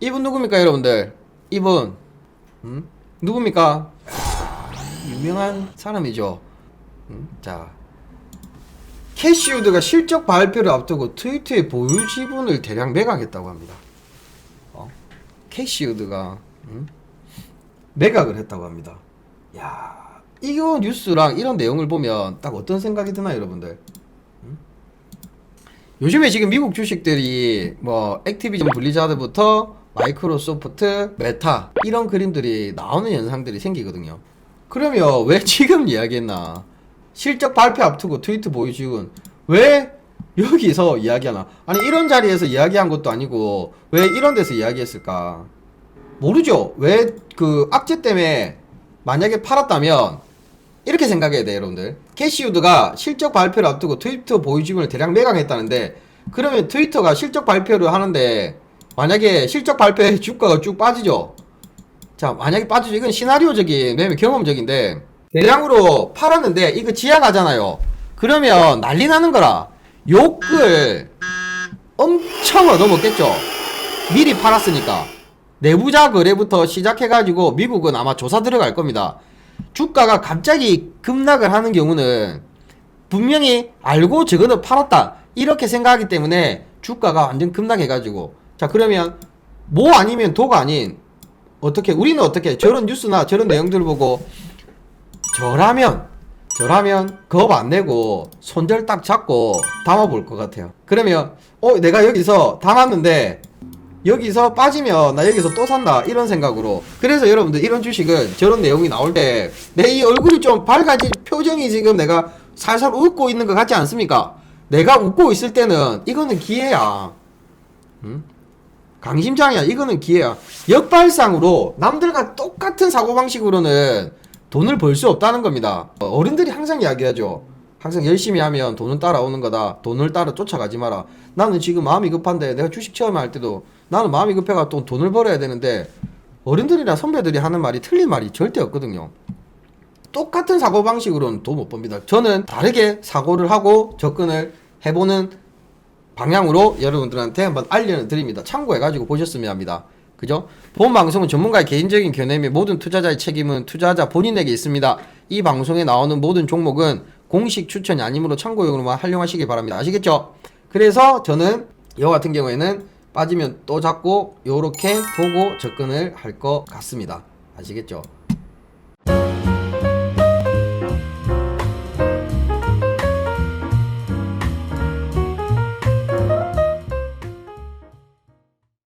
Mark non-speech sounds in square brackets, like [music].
이분 누굽니까 여러분들? 이분 음? 누굽니까? 아, 유명한 사람이죠. 음? 자 캐시우드가 실적 발표를 앞두고 트위터에 보유 지분을 대량 매각했다고 합니다. 어? 캐시우드가 음? 매각을 했다고 합니다. 야, 이거 뉴스랑 이런 내용을 보면 딱 어떤 생각이 드나 여러분들? 음? 요즘에 지금 미국 주식들이 뭐 액티비전 블리자드부터 마이크로소프트, 메타 이런 그림들이 나오는 현상들이 생기거든요. 그러면 왜 [laughs] 지금 이야기했나? 실적 발표 앞두고 트위터 보여주군. 왜 여기서 이야기하나? 아니 이런 자리에서 이야기한 것도 아니고 왜 이런 데서 이야기했을까? 모르죠. 왜 그 악재 때문에 만약에 팔았다면 이렇게 생각해야 돼요, 여러분들. 캐시우드가 실적 발표를 앞두고 트위터 보유지분을 대량 매각했다는데 그러면 트위터가 실적 발표를 하는데 만약에 실적 발표에 주가가 쭉 빠지죠. 자, 만약에 빠지죠. 이건 시나리오적인, 왜냐면 경험적인데 대량으로 팔았는데 이거 지양하잖아요. 그러면 난리 나는 거라. 욕을 엄청 얻어먹겠죠. 미리 팔았으니까. 내부자 거래부터 시작해가지고 미국은 아마 조사 들어갈 겁니다. 주가가 갑자기 급락을 하는 경우는 분명히 알고 저거는 팔았다. 이렇게 생각하기 때문에 주가가 완전 급락해가지고. 자, 그러면 뭐 아니면 도가 아닌 어떻게, 우리는 어떻게 저런 뉴스나 저런 내용들을 보고 저라면 저라면 겁 안 내고 손절 딱 잡고 담아볼 것 같아요. 그러면 어 내가 여기서 담았는데 여기서 빠지면 나 여기서 또 산다 이런 생각으로 그래서 여러분들 이런 주식은 저런 내용이 나올 때 내 이 얼굴이 좀 밝아진 표정이 지금 내가 살살 웃고 있는 것 같지 않습니까? 내가 웃고 있을 때는 이거는 기회야. 음? 강심장이야. 이거는 기회야. 역발상으로 남들과 똑같은 사고방식으로는 돈을 벌 수 없다는 겁니다. 어, 어른들이 항상 이야기하죠. 항상 열심히 하면 돈은 따라오는 거다. 돈을 따라 쫓아가지 마라. 나는 지금 마음이 급한데 내가 주식 처음에 할 때도 나는 마음이 급해가 또 돈을 벌어야 되는데 어른들이나 선배들이 하는 말이 틀린 말이 절대 없거든요. 똑같은 사고방식으로는 돈 못 법니다. 저는 다르게 사고를 하고 접근을 해보는 방향으로 여러분들한테 한번 알려드립니다. 참고해가지고 보셨으면 합니다. 그죠? 본 방송은 전문가의 개인적인 견해며 모든 투자자의 책임은 투자자 본인에게 있습니다. 이 방송에 나오는 모든 종목은 공식 추천이 아니므로 참고용으로만 활용하시기 바랍니다. 아시겠죠? 그래서 저는 이와 같은 경우에는 빠지면 또 잡고 요렇게 보고 접근을 할 것 같습니다. 아시겠죠?